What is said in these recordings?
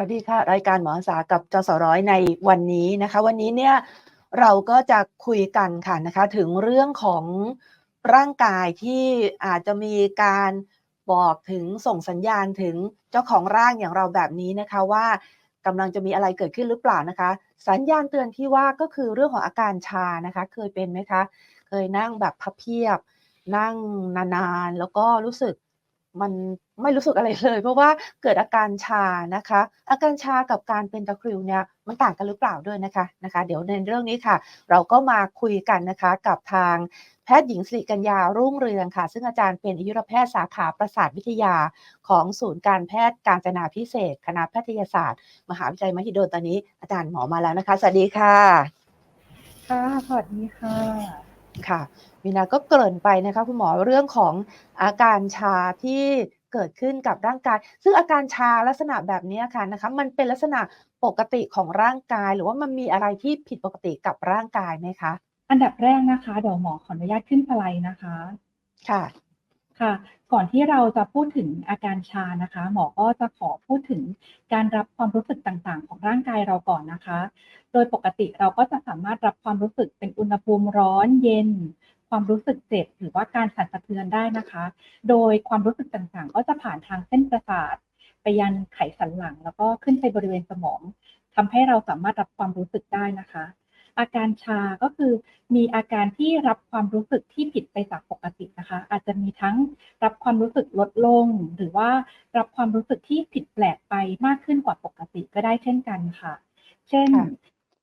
สวัสดีค่ะ รายการหมออาสากับจสร้อยในวันนี้นะคะ วันนี้เนี่ยเราก็จะคุยกันค่ะนะคะถึงเรื่องของร่างกายที่อาจจะมีการบอกถึงส่งสัญญาณถึงเจ้าของร่างอย่างเราแบบนี้นะคะว่ากำลังจะมีอะไรเกิดขึ้นหรือเปล่านะคะ สัญญาณเตือนที่ว่าก็คือเรื่องของอาการชานะคะ เคยเป็นไหมคะ เคยนั่งแบบพับเพียบ นั่งนานๆ แล้วก็รู้สึก มันไม่รู้สึกอะไรเลย เพราะว่าเกิดอาการชานะคะ อาการชากับการเป็นตะคริวเนี่ยมันต่างกันหรือเปล่าด้วยนะคะนะคะ เดี๋ยวในเรื่องนี้ค่ะ เราก็มาคุยกันนะคะกับทางแพทย์หญิงสิริกัญญารุ่งเรืองค่ะ ซึ่งอาจารย์เป็นอายุรแพทย์สาขาประสาทวิทยาของศูนย์การแพทย์การจนาพิเศษ คณะแพทยศาสตร์ มหาวิทยาลัยมหิดลตอนนี้อาจารย์หมอมาแล้วนะคะสวัสดีค่ะค่ะสวัสดีค่ะค่ะ มีนาก็เกริ่นไปนะคะคุณหมอเรื่องของอาการชาที่เกิดขึ้นกับร่างกาย ซึ่งอาการชาลักษณะแบบนี้ค่ะนะคะมันเป็นลักษณะปกติของร่างกาย หรือว่ามันมีอะไรที่ผิดปกติกับร่างกายไหมคะ อันดับแรกนะคะเดี๋ยวหมอขออนุญาตขึ้นสไลด์นะคะค่ะค่ะ ก่อนที่เราจะพูดถึงอาการชานะคะ หมอก็จะขอพูดถึงการรับความรู้สึกต่างๆ ของร่างกายเราก่อนนะคะ โดยปกติเราก็จะสามารถรับความรู้สึกเป็นอุณหภูมิร้อนเย็น ความรู้สึกเจ็บ หรือว่าการสั่นสะเทือนได้นะคะ โดยความรู้สึกต่างๆ ก็จะผ่านทางเส้นประสาท ไปยันไขสันหลัง แล้วก็ขึ้นไปบริเวณสมองทำให้เราสามารถรับความรู้สึกได้นะคะ อาการชาก็คือมีอาการที่รับความรู้สึกที่ผิดไปจากปกตินะคะ อาจจะมีทั้งรับความรู้สึกลดลง หรือว่ารับความรู้สึกที่ผิดแปลกไปมากขึ้นกว่าปกติก็ได้เช่นกันค่ะ เช่นค่ะ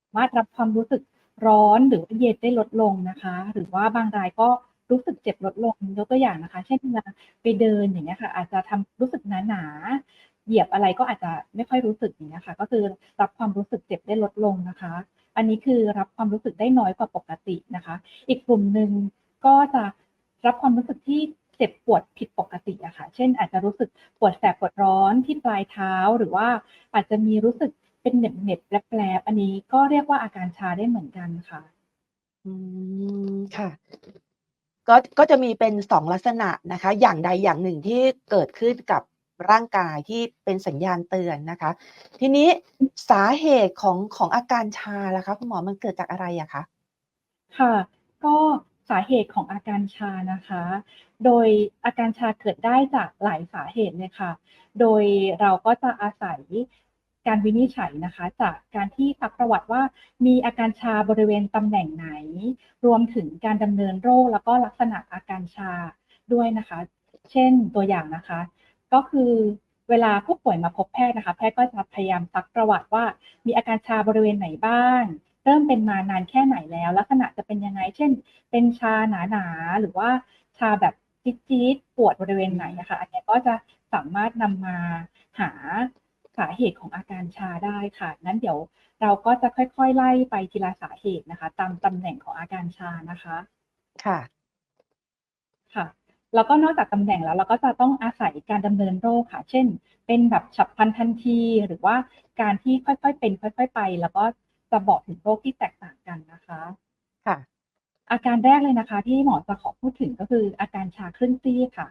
สามารถรับความรู้สึก ร้อนหรือว่าเย็นได้ลดลงนะคะ หรือว่าบางรายก็รู้สึกเจ็บลดลงยกตัวอย่างนะคะ เช่นเวลาไปเดินอย่างเงี้ยค่ะ อาจจะทำรู้สึกหนาหนาๆเหยียบอะไรก็อาจจะไม่ค่อยรู้สึกอย่างเงี้ยค่ะ ก็คือรับความรู้สึกเจ็บได้ลดลงนะคะ อันนี้คือรับความรู้สึกได้น้อยกว่าปกตินะคะ อีกกลุ่มหนึ่งก็จะรับความรู้สึกที่เจ็บปวดผิดปกติอะค่ะ เช่นอาจจะรู้สึกปวดแสบปวดร้อนที่ปลายเท้าหรือว่าอาจจะมีรู้สึก เป็นเหน็บเหน็บๆแปลบๆอันนี้ก็เรียกว่าอาการชาได้เหมือนกันค่ะ อืมค่ะ ก็ก็จะมีเป็นสองลักษณะนะคะ อย่างใดอย่างหนึ่งที่เกิดขึ้นกับร่างกายที่เป็นสัญญาณเตือนนะคะ ทีนี้สาเหตุของของอาการชาล่ะคะคุณหมอมันเกิดจากอะไรอะคะค่ะ ก็สาเหตุของอาการชานะคะ โดยอาการชาเกิดได้จากหลายสาเหตุเลยค่ะ โดยเราก็จะอาศัย การวินิจฉัยนะคะ จากการที่ซักประวัติว่ามีอาการชาบริเวณตำแหน่งไหน รวมถึงการดำเนินโรคแล้วก็ลักษณะอาการชาด้วยนะคะ เช่นตัวอย่างนะคะ ก็คือเวลาผู้ป่วยมาพบแพทย์นะคะ แพทย์ก็จะพยายามซักประวัติว่า มีอาการชาบริเวณไหนบ้าง เริ่มเป็นมานานแค่ไหนแล้ว ลักษณะจะเป็นยังไง เช่น เป็นชาหนาๆหรือว่าชาแบบจี๊ดๆปวดบริเวณไหนนะคะ อันนี้ก็จะสามารถนำมาหา สาเหตุของอาการชาได้ค่ะ นั้นเดี๋ยวเราก็จะค่อยๆ ไล่ไปทีละสาเหตุนะคะ ตามตำแหน่งของอาการชานะคะ ค่ะ ค่ะ แล้วก็นอกจากตำแหน่งแล้ว เราก็จะต้องอาศัยการดำเนินโรคค่ะ เช่น เป็นแบบฉับพลันทันที หรือว่าการที่ค่อยๆ เป็น ค่อย ๆ ไป แล้วก็จะบอกถึงโรคที่แตกต่างกันนะคะ ค่ะ อาการแรกเลยนะคะ ที่หมอจะขอพูดถึงก็คือ อาการชาครึ่งซีกค่ะ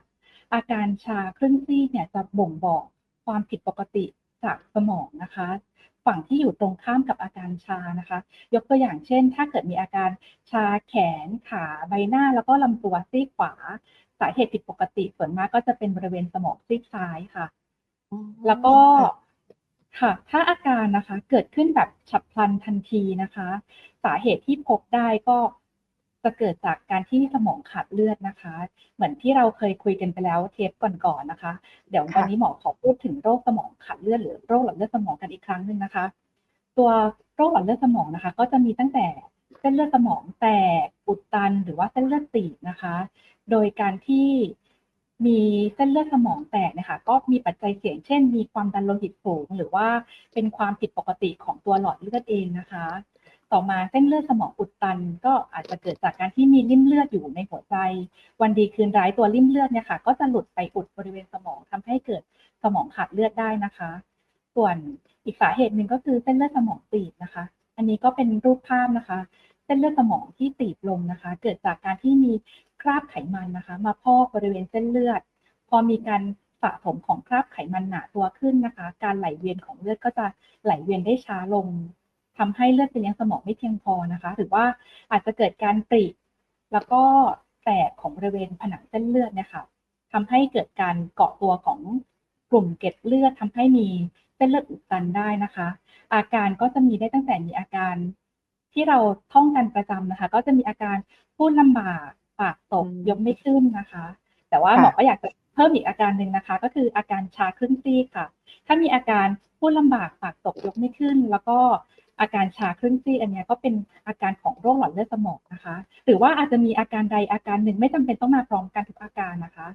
อาการชาครึ่งซีกเนี่ยจะบ่งบอกความผิดปกติ จากสมองนะคะ ฝั่งที่อยู่ตรงข้ามกับอาการชานะคะ ยกตัวอย่างเช่น ถ้าเกิดมีอาการชาแขนขาใบหน้าแล้วก็ลำตัวซีกขวา สาเหตุผิดปกติส่วนมากก็จะเป็นบริเวณสมองซีกซ้ายค่ะอืมแล้วก็ค่ะค่ะ ถ้าอาการนะคะเกิดขึ้นแบบฉับพลันทันทีนะคะ สาเหตุที่พบได้ก็ จะเกิดจากการที่สมองขาดเลือดนะคะ เหมือนที่เราเคยคุยกันไปแล้วเทปก่อนๆนะคะ เดี๋ยววันนี้หมอขอพูดถึงโรคสมองขาดเลือดหรือโรคหลอดเลือดสมองกันอีกครั้งหนึ่งนะคะ ตัวโรคหลอดเลือดสมองนะคะ ก็จะมีตั้งแต่เส้นเลือดสมองแตกอุดตันหรือว่าเส้นเลือดตีบนะคะ โดยการที่มีเส้นเลือดสมองแตกนะคะก็มีปัจจัยเสี่ยงเช่น มีความดันโลหิตสูง หรือว่าเป็นความผิดปกติของตัวหลอดเลือดเองนะคะ ต่อมาเส้นเลือดสมองอุดตัน ก็อาจจะเกิดจากการที่มีริ่มเลือดอยู่ในหัวใจ วันดีคืนร้ายตัวริ่มเลือดเนี่ยค่ะก็จะหลุดไปอุดบริเวณสมองทำให้เกิดสมองขาดเลือดได้นะคะ ส่วนอีกสาเหตุหนึ่งก็คือเส้นเลือดสมองตีบนะคะ อันนี้ก็เป็นรูปภาพนะคะ เส้นเลือดสมองที่ตีบลงนะคะ เกิดจากการที่มีคราบไขมันนะคะ มาพอกบริเวณเส้นเลือด พอมีการสะสมของคราบไขมันหนาตัวขึ้นนะคะ การไหลเวียนของเลือดก็จะไหลเวียนได้ช้าลง ทำให้เลือดไปเลี้ยงสมองไม่เพียงพอนะคะ หรือว่าอาจจะเกิดการปริแล้วก็แตกของบริเวณผนังเส้นเลือดเนี่ยค่ะทำให้เกิดการเกาะตัวของกลุ่มเกล็ดเลือดทำให้มีเส้นเลือดอุดตันได้นะคะ อาการก็จะมีได้ตั้งแต่มีอาการที่เราท่องกันประจำนะคะ ก็จะมีอาการพูดลำบากปากตกอืมยกไม่ขึ้นนะคะ แต่ว่าค่ะหมอก็อยากจะเพิ่มอีกอาการหนึ่งนะคะ ก็คืออาการชาครึ่งซีกค่ะ ถ้ามีอาการพูดลำบากปากตกยกไม่ขึ้น แล้วก็ อาการชาครึ่งซีกอันเนี้ยก็เป็นอาการของโรคหลอดเลือดสมองนะคะ หรือว่าอาจจะมีอาการใดอาการหนึ่งไม่จำเป็นต้องมาพร้อมกันทุกอาการนะคะ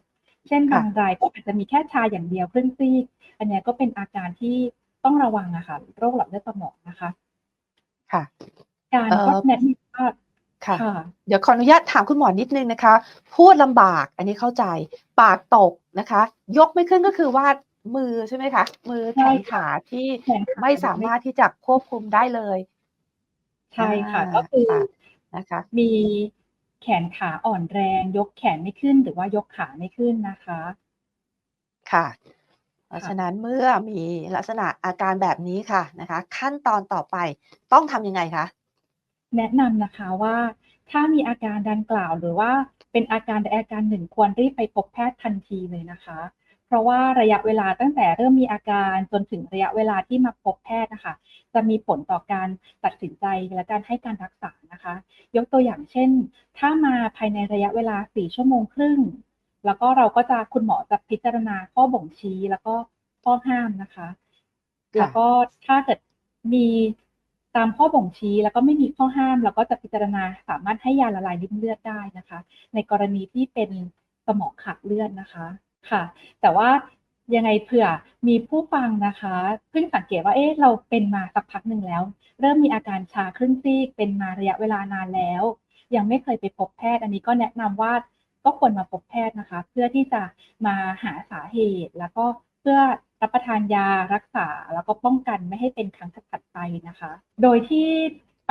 เช่นค่ะบางรายก็อาจจะมีแค่ชาอย่างเดียวครึ่งซีกอันเนี้ยก็เป็นอาการที่ต้องระวังอะค่ะโรคหลอดเลือดสมองนะคะ ค่ะ การเอ่อก็แนะนำว่าค่ะค่ะ เดี๋ยวขออนุญาตถามคุณหมอนิดนึงนะคะ พูดลำบากอันนี้เข้าใจ ปากตกนะคะ ยกไม่ขึ้นก็คือว่า มือใช่ไหมคะ มือแขใช่นค่ะขาที่แขนขาไม่สามารถที่จะควบคุมได้เลย ใช่ค่ะอ่าก็คือค่ะนะคะ มีแขนขาอ่อนแรง ยกแขนไม่ขึ้น หรือว่ายกขาไม่ขึ้นนะคะ ค่ะ เพราะฉะนั้นเมื่อมีลักษณะอาการแบบนี้ค่ะนะคะ ขั้นตอนต่อไปต้องทำยังไงคะแนะนำนะคะว่าถ้ามีอาการดังกล่าวหรือว่าเป็นอาการใดอาการหนึ่งควรรีบไปพบแพทย์ทันทีเลยนะคะ เพราะว่าระยะเวลาตั้งแต่เริ่มมีอาการจนถึงระยะเวลาที่มาพบแพทย์นะคะจะมีผลต่อการตัดสินใจและการให้การรักษานะคะ ยกตัวอย่างเช่น ถ้ามาภายในระยะเวลา 4 ชั่วโมงครึ่ง แล้วก็เราก็จะคุณหมอจะพิจารณาข้อบ่งชี้แล้วก็ข้อห้ามนะคะ แล้วก็ถ้าเกิดมีตามข้อบ่งชี้แล้วก็ไม่มีข้อห้าม เราก็จะพิจารณาสามารถให้ยาละลายริ่มเลือดได้นะคะ ในกรณีที่เป็นสมองขาดเลือดนะคะ ค่ะ แต่ว่ายังไงเผื่อมีผู้ฟังนะคะเพิ่งสังเกตว่าเอ๊ะเราเป็นมาสักพักหนึ่งแล้ว เริ่มมีอาการชาครึ่งซีกเป็นมาระยะเวลานานแล้ว ยังไม่เคยไปพบแพทย์ อันนี้ก็แนะนำว่าก็ควรมาพบแพทย์นะคะ เพื่อที่จะมาหาสาเหตุ แล้วก็เพื่อรับประทานยารักษา แล้วก็ป้องกันไม่ให้เป็นครั้งถัดไปนะคะ โดยที่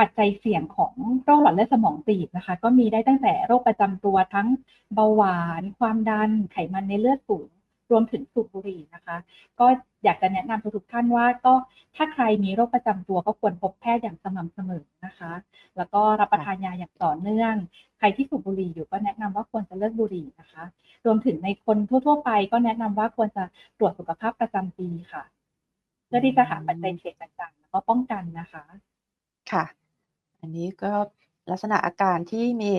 ปัจจัยเสี่ยงของโรคหลอดเลือดสมองตีบนะคะ ก็มีได้ตั้งแต่โรคประจำตัวทั้งเบาหวาน ความดัน ไขมันในเลือดสูงรวมถึงสูบบุหรี่นะคะ ก็อยากจะแนะนำทุกท่านว่าก็ถ้าใครมีโรคประจำตัวก็ควรพบแพทย์อย่างสม่ำเสมอนะคะ แล้วก็รับประทานยาอย่างต่อเนื่อง ใครที่สูบบุหรี่อยู่ก็แนะนำว่าควรจะเลิกบุหรี่นะคะ รวมถึงในคนทั่ว ๆ ไปก็แนะนำว่าควรจะตรวจสุขภาพประจำปีค่ะ เพื่อที่จะหาปัจจัยเสี่ยงต่างๆแล้วก็ป้องกันนะคะ ค่ะ อันนี้ก็ลักษณะอาการที่มี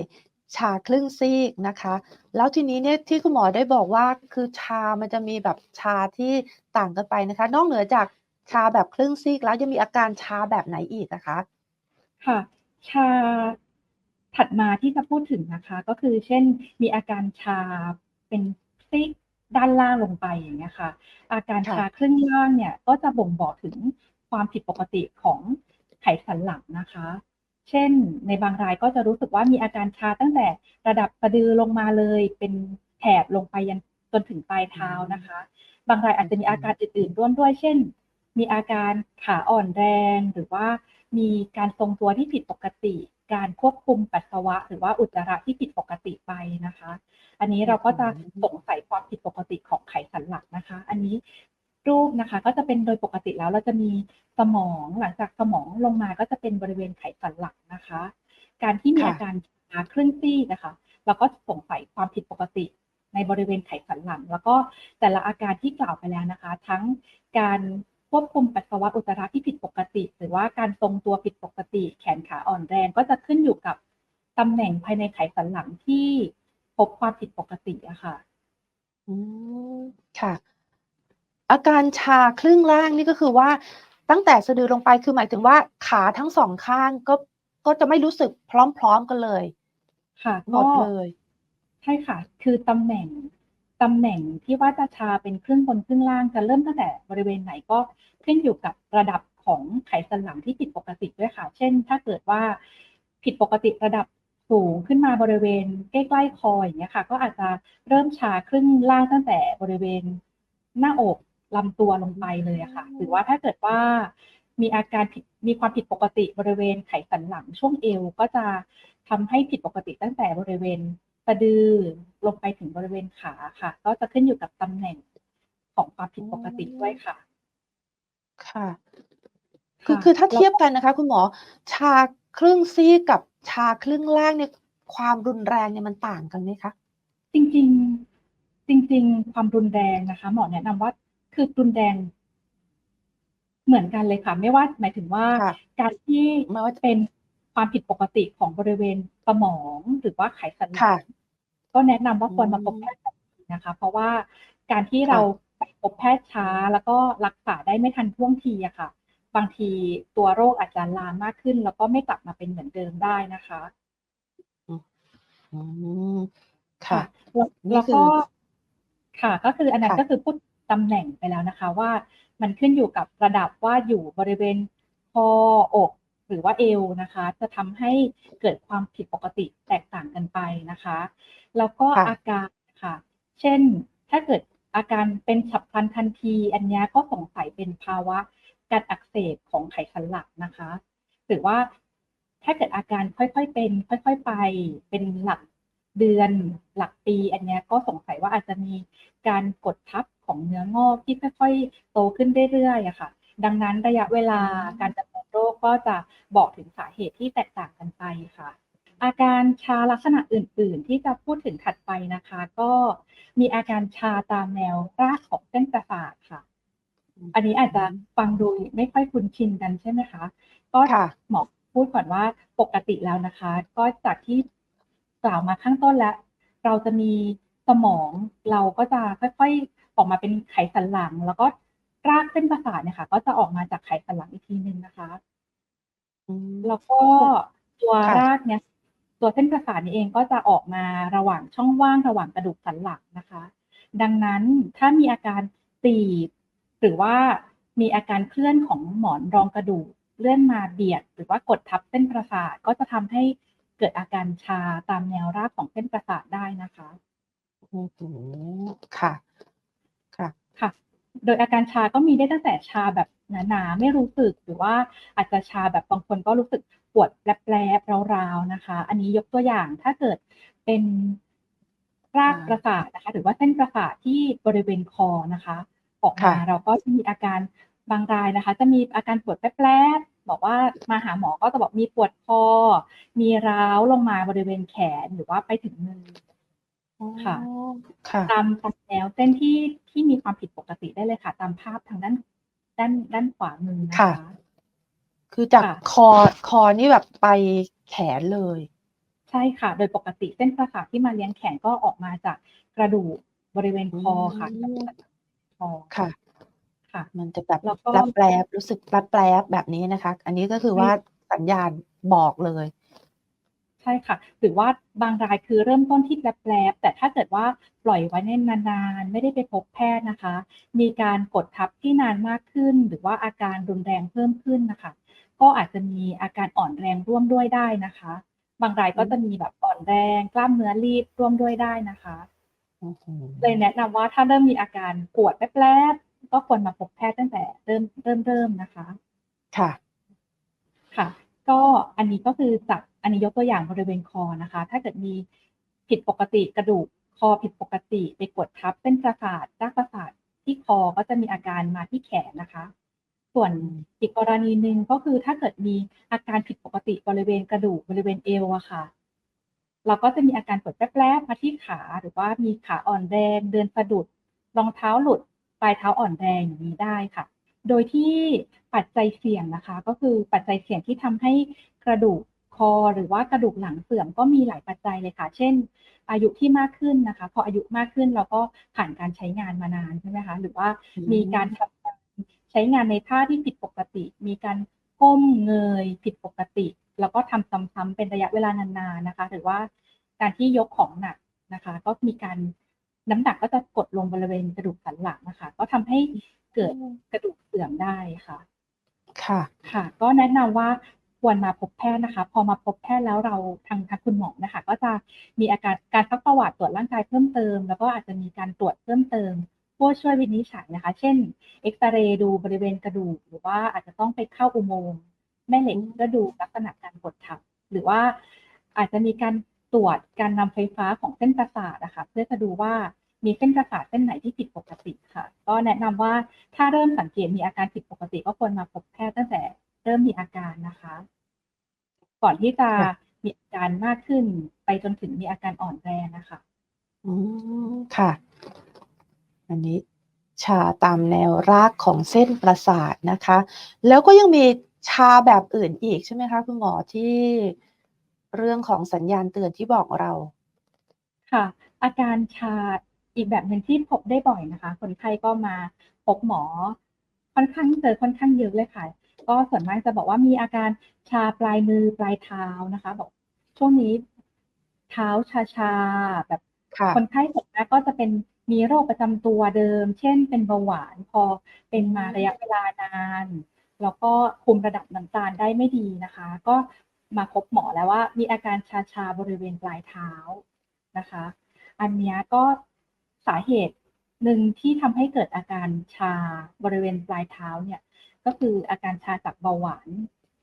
ชาครึ่งซีกนะคะ แล้วทีนี้เนี่ยที่คุณหมอได้บอกว่าคือชามันจะมีแบบชาที่ต่างกันไปนะคะ นอกเหนือจากชาแบบครึ่งซีกแล้วยังมีอาการชาแบบไหนอีกนะคะ ค่ะ ชาถัดมาที่จะพูดถึงนะคะ ก็คือเช่นมีอาการชาเป็นซีกด้านล่างลงไปอย่างเงี้ยค่ะ อาการค่ะชาครึ่งล่างเนี่ยก็จะบ่งบอกถึงความผิดปกติของไขสันหลังนะคะ เช่น ในบางรายก็จะรู้สึกว่ามีอาการชาตั้งแต่ระดับสะดือลงมาเลย เป็นแถบลงไปยันจนถึงปลายเท้านะคะ บางรายอาจจะมีอาการอื่นๆร่วมด้วย เช่น มีอาการขาอ่อนแรง หรือว่ามีการทรงตัวที่ผิดปกติ การควบคุมปัสสาวะ หรือว่าอุจจาระที่ผิดปกติไปนะคะ อันนี้เราก็จะสงสัยความผิดปกติของไขสันหลังนะคะ อันนี้ รูปนะคะ ก็จะเป็นโดยปกติแล้วเราจะมีสมองหลังจากสมองลงมาก็จะเป็นบริเวณไขสันหลังนะคะ การที่มีค่ะอาการชาครึ่งซีกนะคะเราก็สงสัยความผิดปกติในบริเวณไขสันหลัง แล้วก็แต่ละอาการที่กล่าวไปแล้วนะคะ ทั้งการควบคุมปัสสาวะอุจจาระที่ผิดปกติ หรือว่าการทรงตัวผิดปกติ แขนขาอ่อนแรงก็จะขึ้นอยู่กับตำแหน่งภายในไขสันหลังที่พบความผิดปกติอะค่ะ อืม ค่ะ อาการชาครึ่งล่างนี่ก็คือว่าตั้งแต่สะดือลงไปคือหมายถึงว่าขาทั้งสองข้างก็ก็จะไม่รู้สึกพร้อมๆกันเลย ค่ะหมก็ดเลยใช่ค่ะ คือตำแหน่งตำแหน่งที่ว่าจะชาเป็นครึ่งบนครึ่งล่างจะเริ่มตั้งแต่บริเวณไหนก็ขึ้นอยู่กับระดับของไขสันหลังที่ผิดปกติด้วยค่ะ เช่น ถ้าเกิดว่าผิดปกติระดับสูงขึ้นมาบริเวณใกล้ๆคออย่างเงี้ยค่ะ ก็อาจจะเริ่มชาครึ่งล่างตั้งแต่บริเวณหน้าอก ลำตัวลงไปเลยอะค่ะ หรือว่าถ้าเกิดว่ามีอาการผิดมีความผิดปกติบริเวณไขสันหลังช่วงเอว ก็จะทำให้ผิดปกติตั้งแต่บริเวณสะดือลงไปถึงบริเวณขาค่ะ ก็จะขึ้นอยู่กับตำแหน่งของความผิดปกติด้วยค่ะ ค่ะ คือค่ะคือถ้าแล้วเทียบกันนะคะ คุณหมอ ชาครึ่งซีกกับชาครึ่งล่างเนี่ยความรุนแรงเนี่ยมันต่างกันไหมคะ?จริง ๆ จริง ๆ ความรุนแรงนะคะ หมอแนะนำว่า คือรุนแรงเหมือนกันเลยค่ะ ไม่ว่าหมายถึงว่าค่ะการที่ไม่ว่าจะเป็นความผิดปกติของบริเวณสมองหรือว่าไขสันหค่ะลังก็แนะนำว่าอืควรมาพบมแพทย์ทันทีนะคะ เพราะว่าการที่ค่ะเราไปพบแพทย์ช้าแล้วก็รักษาได้ไม่ทันท่วงทีอะค่ะ บางทีตัวโรคอาจจะลามมากขึ้น แล้วก็ไม่กลับมาเป็นเหมือนเดิมได้นะคะอืมอืมค่ะค่ะแล้วนี่แล้วคืก็อค่ะ ก็คืออันนั้ค่ะนก็คือพูด ตำแหน่งไปแล้วนะคะว่ามันขึ้นอยู่กับระดับว่าอยู่บริเวณคออกหรือว่าเอวนะคะ จะทำให้เกิดความผิดปกติแตกต่างกันไปนะคะ แล้วก็ค่ะอาการค่ะ เช่นถ้าเกิดอาการเป็นฉับพลันทันที อันเนี้ยก็สงสัยเป็นภาวะการอักเสบของไขสันหลังนะคะ หรือว่าถ้าเกิดอาการค่อยๆเป็น ค่อย ๆ ไป เป็นหลักเดือนหลักปี อันเนี้ยก็สงสัยว่าอาจจะมีการกดทับ ของเนื้องอกที่ค่อยๆ โตขึ้นเรื่อยๆอะค่ะ ดังนั้นระยะเวลาการดำเนินโรคก็จะบอกถึงสาเหตุที่แตกต่างกันไปค่ะ อาการชาลักษณะอื่น ๆ ที่จะพูดถึงถัดไปนะคะ ก็มีอาการชาตามแนวรากของเส้นประสาทค่ะ อันนี้อาจจะฟังดูไม่ค่อยคุ้นชินกันใช่ไหมคะ ก็หมอพูดก่อนว่าปกติแล้วนะคะ ก็จากที่กล่าวมาข้างต้นแล้ว เราจะมีสมองเราก็จะค่อยๆ ออกมาเป็นไขสันหลัง แล้วก็รากเส้นประสาทเนี่ยค่ะ ก็จะออกมาจากไขสันหลังอีกทีหนึ่งนะคะอืมแล้วก็พวกตัวค่ะรากเนี่ย ตัวเส้นประสาทนี้เองก็จะออกมาระหว่างช่องว่างระหว่างกระดูกสันหลังนะคะ ดังนั้นถ้ามีอาการตีบหรือว่ามีอาการเคลื่อนของหมอนรองกระดูกเลื่อนมาเบียด หรือว่ากดทับเส้นประสาทก็จะทำให้เกิดอาการชาตามแนวรากของเส้นประสาทได้นะคะอื้อฮือค่ะ ค่ะค่ะ โดยอาการชาก็มีได้ตั้งแต่ชาแบบหนาๆไม่รู้สึกหรือว่าอาจจะชาแบบบางคนก็รู้สึกปวดแปลบๆร้าวๆนะคะ อันนี้ยกตัวอย่างถ้าเกิดเป็นรากอาประสาทนะคะ หรือว่าเส้นประสาทที่บริเวณคอนะคะ ออกค่มาะเราก็จะมีอาการบางรายนะคะ จะมีอาการปวดแปลบๆบอกว่ามาหาหมอก็จะบอกมีปวดคอ มีร้าวลงมาบริเวณแขนหรือว่าไปถึงมืออ๋อ ค่ะค่ะตามตามแนวเส้นที่ที่มีความผิดปกติได้เลยค่ะ ตามภาพทางด้านด้านด้านขวามือนะค่ะคะคือจากค่ะคอคอนี่แบบไปแขนเลย ใช่ค่ะ โดยปกติเส้นประสาทที่มาเลี้ยงแขนก็ออกมาจากกระดูกบริเวณอืคอค่ะกระดูกมสันหลังคอค่ะ ค่ะ มันจะแบบแล้วก็แปลบๆรู้สึกแปลบๆแบบนี้นะคะ อันนี้ก็คือใช่ว่าสัญญาณบอกเลย ใช่ค่ะ หรือว่าบางรายคือเริ่มต้นที่แปลบๆแต่ถ้าเกิดว่าปล่อยไว้นานๆ ไม่ได้ไปพบแพทย์นะคะ มีการกดทับที่นานมากขึ้น หรือว่าอาการรุนแรงเพิ่มขึ้นน่ะค่ะก็อาจจะมีอาการอ่อนแรงร่วมด้วยได้นะคะ บางรายอืก็จะมมีแบบอ่อนแรง กล้ามเนื้อรีบร่วมด้วยได้นะคะอื้อฮือเลยแนะนำว่าถ้าเริ่มมีอาการปวดแปลบๆก็ควรมาพบแพทย์ตั้งแต่เริ่มเริ่มๆนะคะ ค่ะ ค่ะ ก็อันนี้ก็คือจาก อันนี้ยกตัวอย่างบริเวณคอนะคะ ถ้าเกิดมีผิดปกติกระดูกคอผิดปกติไปกดทับเส้นประสาทรากประสาทที่คอก็จะมีอาการมาที่แขนนะคะ ส่วนอีกกรณีหนึ่งก็คือถ้าเกิดมีอาการผิดปกติบริเวณกระดูกบริเวณเอวอะค่ะ เราก็จะมีอาการปวดแปลบๆมาที่ขาหรือว่ามีขาอ่อนแรงเดินสะดุดรองเท้าหลุดปลายเท้าอ่อนแรงอย่างนี้ได้ค่ะ โดยที่ปัจจัยเสี่ยงนะคะ ก็คือปัจจัยเสี่ยงที่ทำให้กระดูก คอ หรือว่ากระดูกหลังเสื่อมก็มีหลายปัจจัยเลยค่ะ เช่น อายุที่มากขึ้นนะคะ พออายุมากขึ้นเราก็ผ่านการใช้งานมานานใช่ไหมคะ หรือว่าอืมีการมทำงานใช้งานในท่าที่ผิดปกติ มีการก้มเงยผิดปกติ แล้วก็ทำซ้ำๆเป็นระยะเวลานานๆนะคะ หรือว่าการที่ยกของหนักนะคะ ก็มีการน้ำหนักก็จะกดลงบริเวณกระดูกสันหลังอะค่ะก็ทำให้เกิดอืมกระดูกเสื่อมได้ค่ะ ค่ะ ค่ะ ก็แนะนำว่า ควรมาพบแพทย์นะคะ พอมาพบแพทย์แล้วเราทางทางคุณหมอนะคะ ก็จะมีอาการการซักประวัติตรวจร่างกายเพิ่มเติม แล้วก็อาจจะมีการตรวจเพิ่มเติมเพื่อช่วยวินิจฉัยนะคะ เช่นเอ็กซเรย์ดูบริเวณกระดูก หรือว่าอาจจะต้องไปเข้าอุโมงค์แม่เหล็อืกมเพื่อดูลักษณะการกดทับ หรือว่าอาจจะมีการตรวจการนำไฟฟ้าของเส้นประสาทอะคะเพื่อจะดูว่ามีเส้นประสาทเส้นไหนที่ผิดปกติค่ะ ก็แนะนำว่าถ้าเริ่มสังเกตมีอาการผิดปกติ ก็ควรมาพบแพทย์ตั้งแต่ เริ่มมีอาการนะคะ ก่อนที่จะค่ะมีอาการมากขึ้นไปจนถึงมีอาการอ่อนแรงนะคะอืมค่ะ อันนี้ชาตามแนวรากของเส้นประสาทนะคะ แล้วก็ยังมีชาแบบอื่นอีกใช่ไหมคะคุณหมอที่เรื่องของสัญญาณเตือนที่บอกเรา ค่ะ อาการชาอีกแบบหนึ่งที่พบได้บ่อยนะคะ คนไข้ก็มาพบหมอค่อนข้างเจอค่อนข้างเยอะเลยค่ะ ก็ส่วนมากจะบอกว่ามีอาการชาปลายมือปลายเท้านะคะ บอกช่วงนี้เท้าชาชาๆแบบค่ะคนไข้ส่วนมากก็จะเป็นมีโรคประจำตัวเดิม เช่น เป็นเบาหวานพอเป็นมาระยะเวลานาน แล้วก็คุมระดับน้ำตาลได้ไม่ดีนะคะ ก็มาพบหมอแล้วว่า มีอาการชาชาๆบริเวณปลายเท้านะคะ อันเนี้ยก็สาเหตุหนึ่งที่ทำให้เกิดอาการชาบริเวณปลายเท้าเนี่ย ก็คืออาการชาจากเบาหวาน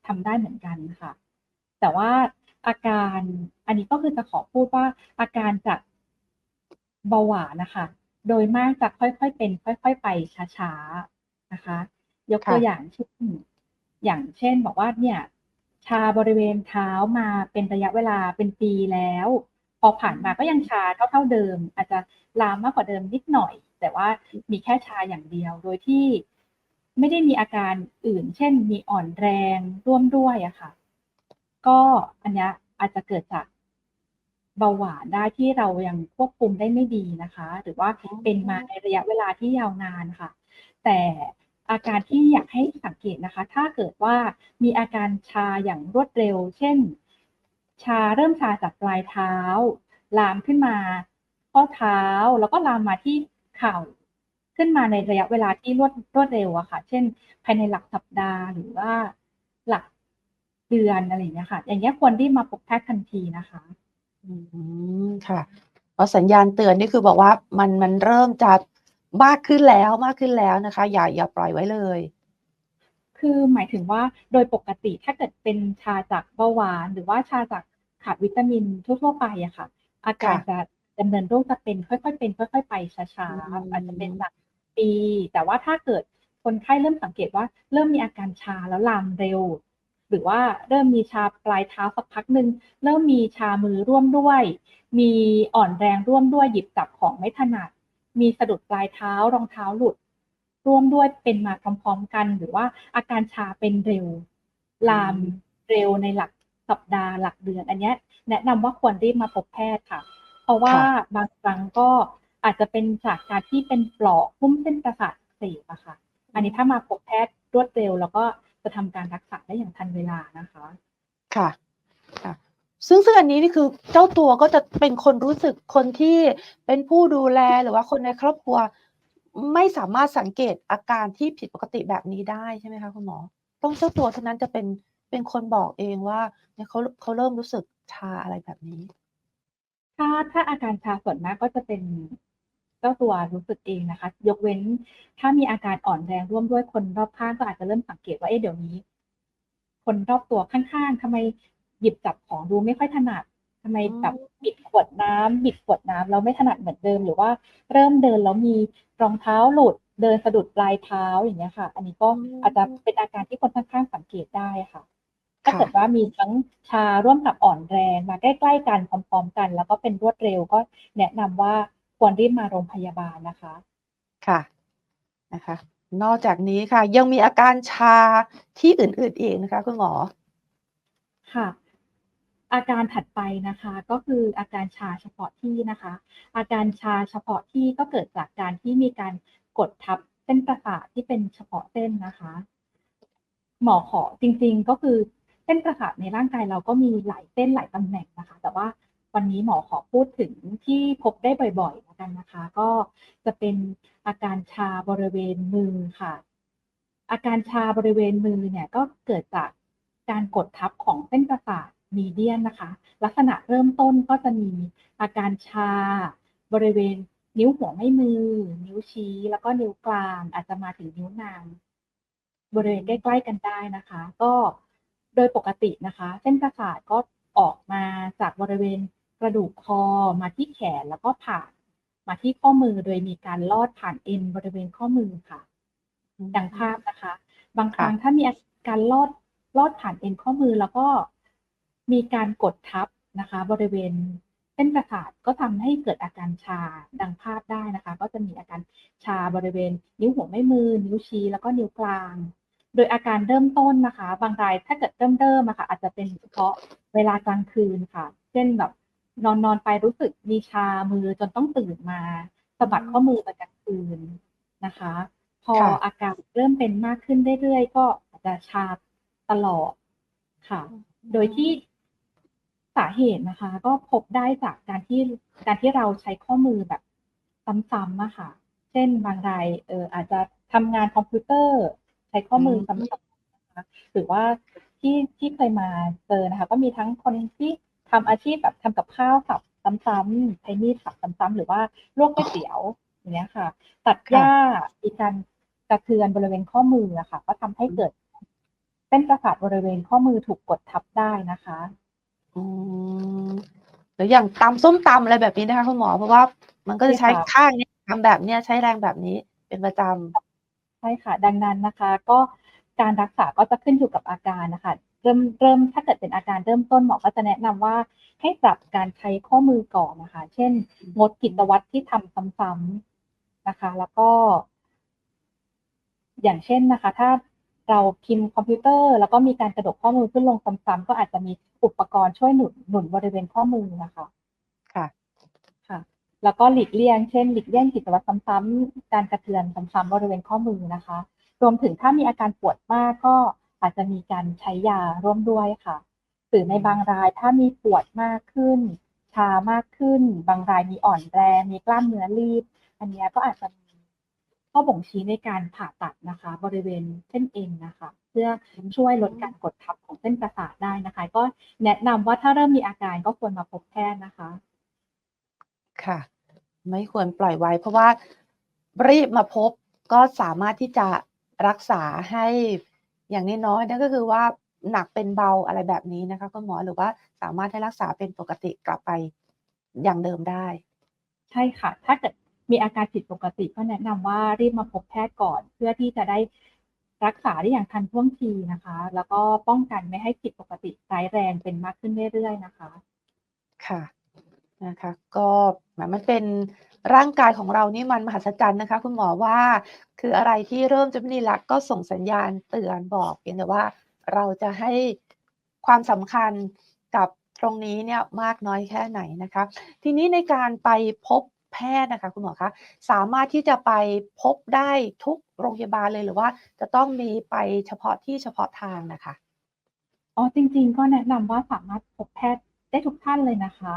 ทำได้เหมือนกันค่ะ แต่ว่าอาการอันนี้ก็คือจะขอพูดว่าอาการจากเบาหวานนะคะ โดยมากจะค่อยๆเป็น ค่อย ๆ ไปช้าๆนะคะ ยกตัวอย่างเช่นอย่างเช่น บอกว่าเนี่ย ชาบริเวณเท้ามาเป็นระยะเวลาเป็นปีแล้ว พอผ่านมาก็ยังชาเท่า ๆเดิม อาจจะลามมากกว่าเดิมนิดหน่อย แต่ว่ามีแค่ชาอย่างเดียวโดยที่ ไม่ได้มีอาการอื่น เช่น มีอ่อนแรงร่วมด้วยอะค่ะ ก็อันนี้อาจจะเกิดจากเบาหวานได้ที่เรายังควบคุมได้ไม่ดีนะคะ หรือว่าเป็นมาในระยะเวลาที่ยาวนานค่ะ แต่อาการที่อยากให้สังเกตนะคะ ถ้าเกิดว่ามีอาการชาอย่างรวดเร็ว เช่น ชาเริ่มชาจากปลายเท้า ลามขึ้นมาข้อเท้าแล้วก็ลามมาที่เข่า ขึ้นมาในระยะเวลาที่รวดรวดเร็วอะค่ะ เช่น ภายในหลักสัปดาห์หรือว่าหลักเดือนอะไรอย่างเงี้ยค่ะ อย่างเงี้ยควรรีบมาพบแพทย์ทันทีนะคะ อืมค่ะเพราะสัญญาณเตือนนี่คือบอกว่ามันมันเริ่มจะมากขึ้นแล้วมากขึ้นแล้วนะคะ อย่าอย่าปล่อยไว้เลย คือหมายถึงว่าโดยปกติถ้าเกิดเป็นชาจากเบาหวาน หรือว่าชาจากขาดวิตามินทั่วๆไปอะค่ะ อาการค่ะจะดำเนินโรคจะเป็นค่อยๆเป็น ค่อย ๆ ไปช้าอืมๆอาจจะเป็นหลัก ปี แต่ว่าถ้าเกิดคนไข้เริ่มสังเกตว่าเริ่มมีอาการชาแล้วลามเร็ว หรือว่าเริ่มมีชาปลายเท้าสักพักหนึ่งเริ่มมีชามือร่วมด้วย มีอ่อนแรงร่วมด้วยหยิบจับของไม่ถนัด มีสะดุดปลายเท้ารองเท้าหลุด ร่วมด้วยเป็นมาพร้อมๆกัน หรือว่าอาการชาเป็นเร็ว ลามเร็วในหลักสัปดาห์หลักเดือน อันเนี้ยแนะนำว่าควรรีบมาพบแพทย์ค่ะ เพราะว่าค่ะบางครั้งก็ อาจจะเป็นจากการที่เป็นปลอกหุ้มเส้นประสาทอักเสบอะค่ะ อันนี้ถ้ามาพบแพทย์รวดเร็ว แล้วก็จะทำการรักษาได้อย่างทันเวลานะคะ ค่ะค่ะซึ่งซึ่งอันนี้นี่คือเจ้าตัวก็จะเป็นคนรู้สึกคนที่เป็นผู้ดูแลหรือว่าคนในครอบครัว ไม่สามารถสังเกตอาการที่ผิดปกติแบบนี้ได้ใช่ไหมคะคุณหมอ ต้องเจ้าตัวเท่านั้นจะเป็นเป็นคนบอกเองว่าเนี่ยเขาเขาเริ่มรู้สึกชาอะไรแบบนี้ ถ้าถ้าอาการชาส่วนมากก็จะเป็น เจ้าตัวรู้สึกเองนะคะ ยกเว้นถ้ามีอาการอ่อนแรงร่วมด้วยคนรอบข้างก็อาจจะเริ่มสังเกตว่าเอ๊ะเดี๋ยวนี้ คนรอบตัวข้างๆทำไมหยิบจับของดูไม่ค่อยถนัดทำไมแบบบิดขวดน้ำบิดขวดน้ำแล้วไม่ถนัดเหมือนเดิม หรือว่าเริ่มเดินแล้วมีรองเท้าหลุดเดินสะดุดปลายเท้าอย่างเงี้ยค่ะ อันนี้ก็อืมอาจจะเป็นอาการที่คนข้างๆสังเกตได้ค่ะ ถ้าค่ะเกิดว่ามีทั้งชาร่วมกับอ่อนแรงมาใกล้ ๆ กันพร้อม ๆ กัน แล้วก็เป็นรวดเร็วก็แนะนำว่า ควรรีบมาโรงพยาบาลนะคะค่ะนะคะ นอกจากนี้ค่ะ ยังมีอาการชาที่อื่นๆอีกนะคะคุณหมอค่ะ อาการถัดไปนะคะ ก็คืออาการชาเฉพาะที่นะคะ อาการชาเฉพาะที่ก็เกิดจากการที่มีการกดทับเส้นประสาทที่เป็นเฉพาะเส้นนะคะ หมอขอจริงๆก็คือเส้นประสาทในร่างกายเราก็มีหลายเส้นหลายตำแหน่งนะคะ แต่ว่า วันนี้หมอขอพูดถึงที่พบได้บ่อยๆแล้วกันนะคะ ก็จะเป็นอาการชาบริเวณมือค่ะ อาการชาบริเวณมือเนี่ยก็เกิดจากการกดทับของเส้นประสาทมีเดียนนะคะ ลักษณะเริ่มต้นก็จะมีอาการชาบริเวณนิ้วหัวแม่มือ นิ้วชี้ แล้วก็นิ้วกลาง อาจจะมาถึงนิ้วนาง บริเวณใกล้ๆกันได้นะคะ ก็โดยปกตินะคะ เส้นประสาทก็ออกมาจากบริเวณ กระดูกคอมาที่แขนแล้วก็ผ่านมาที่ข้อมือโดยมีการลอดผ่านเอ็นบริเวณข้อมือค่ะ ดังภาพนะคะ บางครั้งถ้ามีอาการลอดลอดผ่านเอ็นข้อมือแล้วก็มีการกดทับนะคะ บริเวณเส้นประสาทก็ทำให้เกิดอาการชาดังภาพได้นะคะ ก็จะมีอาการชาบริเวณ นิ้วหัวแม่มือ นิ้วชี้แล้วก็นิ้วกลาง โดยอาการเริ่มต้นนะคะ บางรายถ้าเกิดเริ่มเริ่มอะค่ะอาจจะเป็นเฉพาะเวลากลางคืนค่ะ เช่นแบบ นอนนอนไปรู้สึกมีชามือจนต้องตื่นมาสะบัดข้อมือตอนกลางคืนนะคะ พออาการเริ่มเป็นมากขึ้นเรื่อยๆ ก็อาจจะชาตลอดค่ะ โดยที่สาเหตุนะคะ ก็พบได้จากการที่การที่เราใช้ข้อมือแบบซ้ำๆอะค่ะ เช่นบางรายเอออาจจะทำงานคอมพิวเตอร์ ใช้ข้อมือซ้ำๆนะคะหรือว่าที่ที่เคยมาเจอนะคะ ก็มีทั้งคนที่ ทำอาชีพแบบทำกับข้าวสับซ้ำๆใช้มีดสับซ้ำๆหรือว่าลวกก๋วยเตี๋ยวอย่างเงี้ยค่ะ ตัดหญ้ามีการกระเทือนบริเวณข้อมืออะค่ะ ก็ทำให้เกิดเส้นประสาทบริเวณข้อมือถูกกดทับได้นะคะอืมหรืออย่างตำส้มตำอะไรแบบนี้นะคะคุณหมอ เพราะว่ามันก็จะใช้ใช่ค่ะข้างเนี้ยทำแบบเนี้ยใช้แรงแบบนี้เป็นประจำใช่ค่ะ ดังนั้นนะคะ ก็การรักษาก็จะขึ้นอยู่กับอาการนะคะ เริ่มเริ่มถ้าเกิดเป็นอาการเริ่มต้นหมอก็จะแนะนำว่าให้ปรับการใช้ข้อมือก่อนนะคะ เช่น งดกิจวัตรที่ทำซ้ำๆนะคะ แล้วก็ อย่างเช่นนะคะ ถ้าเราพิมพ์คอมพิวเตอร์ แล้วก็มีการกระดกข้อมือขึ้นลงซ้ำๆก็อาจจะมีอุปกรณ์ช่วยหนุนหนุนบริเวณข้อมือนะคะค่ะค่ะ แล้วก็หลีกเลี่ยงเช่นหลีกเลี่ยงกิจวัตรซ้ำๆการกระเทือนซ้ำๆบริเวณข้อมือนะคะ รวมถึงถ้ามีอาการปวดมากก็ อาจจะมีการใช้ยาร่วมด้วยค่ะหรือในบางรายถ้ามีปวดมากขึ้น ชามากขึ้น บางรายมีอ่อนแรงมีกล้ามเนื้อรีบ อันเนี้ยก็อาจจะมีข้อบ่งชี้ในการผ่าตัดนะคะ บริเวณเส้นเอ็นนะคะ เพื่อช่วยลดการกดทับของเส้นประสาทได้นะคะ ก็แนะนำว่าถ้าเริ่มมีอาการก็ควรมาพบแพทย์นะคะ ค่ะ ไม่ควรปล่อยไว้ เพราะว่ารีบมาพบก็สามารถที่จะรักษาให้ อย่างน้อยๆนั่นก็คือว่าหนักเป็นเบาอะไรแบบนี้นะคะคุณหมอหรือว่าสามารถให้รักษาเป็นปกติกลับไปอย่างเดิมได้ ใช่ค่ะ ถ้าเกิดมีอาการผิดปกติก็แนะนำว่ารีบมาพบแพทย์ก่อน เพื่อที่จะได้รักษาได้อย่างทันท่วงทีนะคะ แล้วก็ป้องกันไม่ให้ผิดปกติร้ายแรงเป็นมากขึ้นเรื่อยๆนะคะ ค่ะนะคะ ก็แหมมันเป็น ร่างกายของเรานี่มันมหัศจรรย์นะคะ คุณหมอว่า คืออะไรที่เริ่มจะไม่ดีละก็ส่งสัญญาณเตือนบอกเพียงแต่ว่าเราจะให้ความสำคัญกับตรงนี้เนี่ยมากน้อยแค่ไหนนะคะ ทีนี้ในการไปพบแพทย์นะคะคุณหมอคะสามารถที่จะไปพบได้ทุกโรงพยาบาลเลยหรือว่า จะต้องมีไปเฉพาะที่เฉพาะทางนะคะอ๋อจริง ๆ ก็แนะนำว่าสามารถพบแพทย์ได้ทุกท่านเลยนะคะ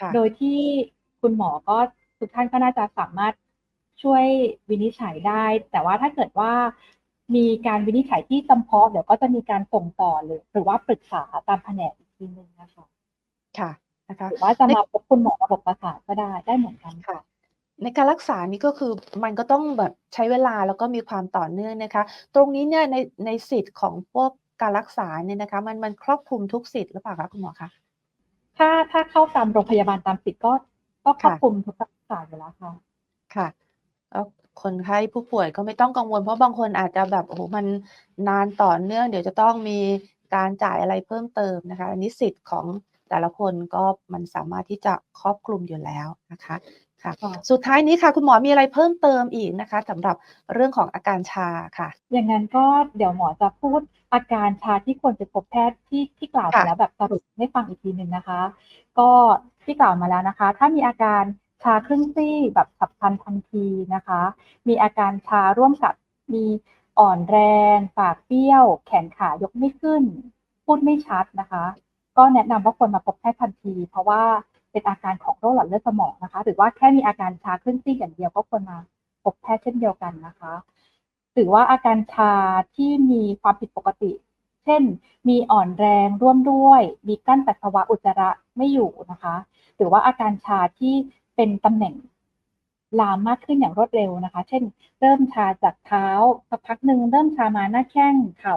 ค่ะโดยที่คุณหมอก็ ทุกท่านก็น่าจะสามารถช่วยวินิจฉัยได้ แต่ว่าถ้าเกิดว่ามีการวินิจฉัยที่จำเพาะเดี๋ยวก็จะมีการส่งต่อหรือหรือว่าปรึกษาตามแผนกอีกทีนึงนะคะค่ะนะคะหรือว่าจะมาพบคุณหมอระบบประสาทก็ได้ได้เหมือนกันค่ะ ในการรักษานี่ก็คือมันก็ต้องแบบใช้เวลาแล้วก็มีความต่อเนื่องนะคะ ตรงนี้เนี่ยในในสิทธิ์ของพวกการรักษาเนี่ยนะคะ มันมันครอบคลุมทุกสิทธิ์หรือเปล่าคะคุณหมอคะถ้าถ้าเข้าตามโรงพยาบาลตามสิทธิ์ก็ก็ครอบค่ะคลุมทุก การรักษาอยู่แล้วค่ะ ค่ะ แล้วคนไข้ผู้ป่วยก็ไม่ต้องกังวล เพราะบางคนอาจจะแบบโอ้โหมันนานต่อเนื่อง เดี๋ยวจะต้องมีการจ่ายอะไรเพิ่มเติมนะคะ อันนี้สิทธิ์ของแต่ละคนก็มันสามารถที่จะครอบคลุมอยู่แล้วนะคะค่ะค่ะสุดท้ายนี้ค่ะ คุณหมอมีอะไรเพิ่มเติมอีกนะคะสำหรับเรื่องของอาการชาค่ะ อย่างนั้นก็เดี๋ยวหมอจะพูดอาการชาที่ควรไปพบแพทย์ที่ที่กล่าวไปค่ะแล้วแบบสรุปให้ฟังอีกทีหนึ่งนะคะ ก็ที่กล่าวมาแล้วนะคะ ถ้ามีอาการ ชาครึ่งซี่แบบฉับพลันทันทีนะคะ มีอาการชาร่วมกับมีอ่อนแรง ปากเปี้ยว แขนขายกไม่ขึ้น พูดไม่ชัดนะคะ ก็แนะนำว่าควรมาพบแพทย์ทันที เพราะว่าเป็นอาการของโรคหลอดเลือดสมองนะคะ หรือว่าแค่มีอาการชาครึ่งซี่อย่างเดียวก็ควรมาพบแพทย์เช่นเดียวกันนะคะหรือว่าอาการชาที่มีความผิดปกติ เช่น มีอ่อนแรงร่วมด้วย มีกั้นปัสสาวะอุจจาระไม่อยู่นะคะ หรือว่าอาการชาที่ เป็นตำแหน่งลามมากขึ้นอย่างรวดเร็วนะคะ เช่น เริ่มชาจากเท้าสักพักหนึ่งเริ่มชามาหน้าแข้งเข่า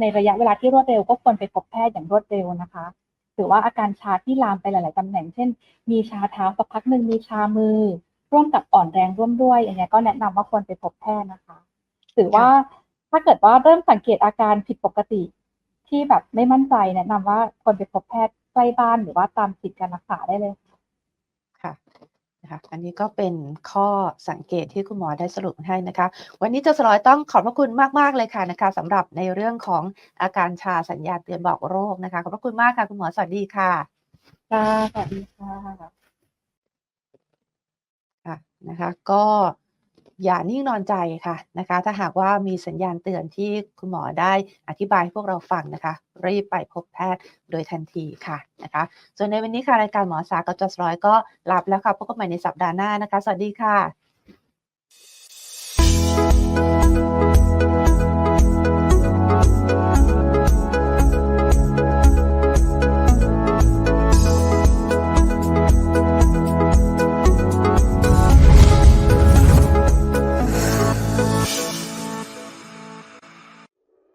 ในระยะเวลาที่รวดเร็วก็ควรไปพบแพทย์อย่างรวดเร็วนะคะหรือว่าอาการชาที่ลามไปหลาย ๆ ตำแหน่ง เช่น มีชาเท้าสักพักหนึ่งมีชามือ ร่วมกับอ่อนแรงร่วมด้วยอย่างเงี้ยก็แนะนำว่าควรไปพบแพทย์นะคะ หรือว่าถ้าเกิดว่าเริ่มสังเกตอาการผิดปกติที่แบบไม่มั่นใจแนะนำว่าควรไปพบแพทย์ใกล้บ้านหรือว่าตามสิทธิการรักษาได้เลยค่ะ นะคะอันนี้ก็เป็นข้อสังเกตที่คุณหมอได้สรุปให้นะคะ วันนี้เจะสลอยต้องขอบพระคุณมาก ๆ เลยค่ะนะคะสำหรับในเรื่องของอาการชาสัญญาณเตือนบอกโรคนะคะ ขอบพระคุณมากค่ะ คุณหมอสวัสดีค่ะค่ะสวัสดีค่ะค่ะนะคะ ก็ อย่านิ่งนอนใจค่ะนะคะ ถ้าหากว่ามีสัญญาณเตือนที่คุณหมอได้อธิบายให้พวกเราฟังนะคะ รีบไปพบแพทย์โดยทันทีค่ะนะคะส่วนในวันนี้ค่ะรายการหมอสากับจอสร้อยก็ลาไปแล้วค่ะพบกันใหม่ในสัปดาห์หน้านะคะ สวัสดีค่ะ